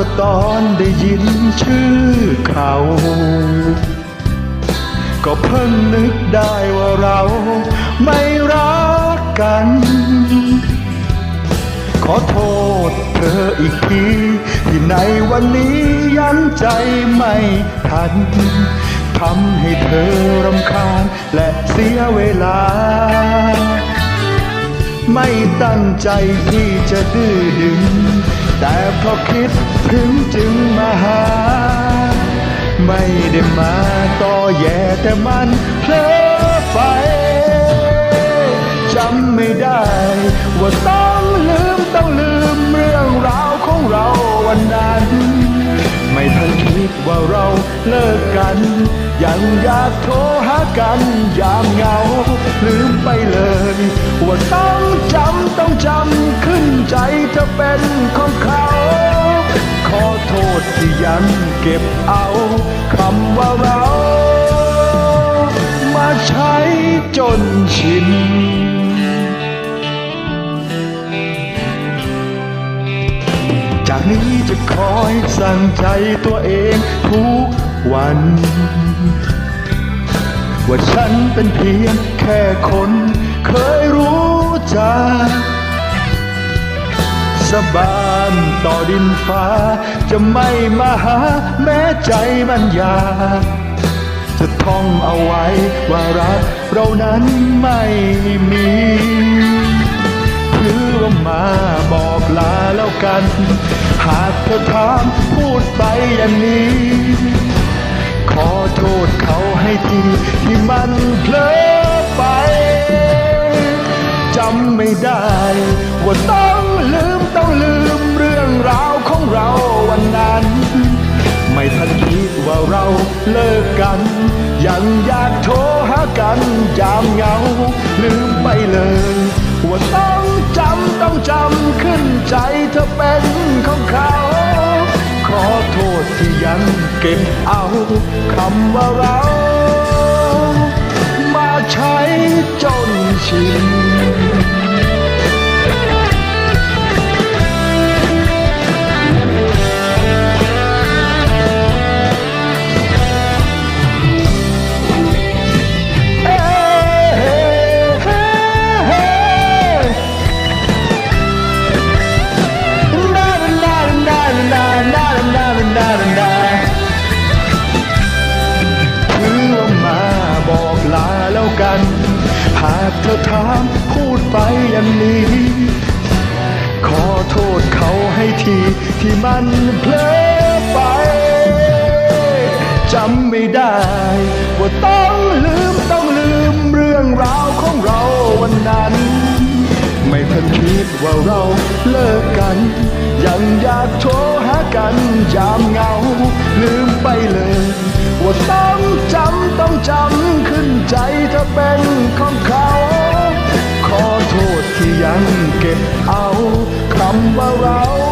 ก็ตอนได้ยินชื่อเขา ก็เพิ่งนึกได้ว่าเราไม่รักกัน ขอโทษเธออีกที ที่ในวันนี้ยันใจไม่ทันทำให้เธอรำคาญและเสียเวลา ไม่ตั้งใจที่จะดื้อดึง แต่พอคิดถึงจึงมาหา ไม่ได้มาต่อแย่แต่มันเพลอไปจำไม่ได้ ว่าต้องลืมต้องลืมเรื่องราวของเราวันนั้น ไม่ทันคิดว่าเราเลิกกัน ยังอยากโทรหากันยามเหงา ลืมไปเลย ว่าต้องจำต้องจำขึ้นใจจะเป็นของเขา ขอโทษที่ยังเก็บเอาคำว่าเรา มาใช้จนชินจากนี้จะคอยสั่งใจตัวเองทุกวัน ว่าฉันเป็นเพียงแค่คนเคยรู้จักสบานต่อดินฟ้า จะไม่มาหาแม้ใจมันอยากจะท่องเอาไว้ว่ารักเรานั้นไม่มีถือว่ามาบอกลาแล้วกัน หากเธอถามพูดไปอย่างนี้ ขอโทษ ที่มันเพลอไปจำไม่ได้ว่าต้องลืมต้องลืมเรื่องราวของเราวันนั้น ไม่ทันคิดว่าเราเลิกกัน ยังอยากโทรหากันยามเหงา ลืมไปเลยว่าต้องจำต้องจำขึ้นใจเธอเป็นของเขาขอโทษที่ยังเก็บเอาคำว่าเรา 情。ากเธอถามพูดไปอย่างนี้ ขอโทษเขาให้ทีที่มันเพลอไปจำไม่ได้ ว่าต้องลืมต้องลืมเรื่องราวของเราวันนั้น ไม่ทันคิดว่าเราเลิกกัน ยังอยากโทรหากันยามเหงา ลืมไปเลย ว่าต้องจำต้องจำขึ้นใจเธอเป็นของเขาขอโทษที่ยัง เก็บเอาคำว่าเรา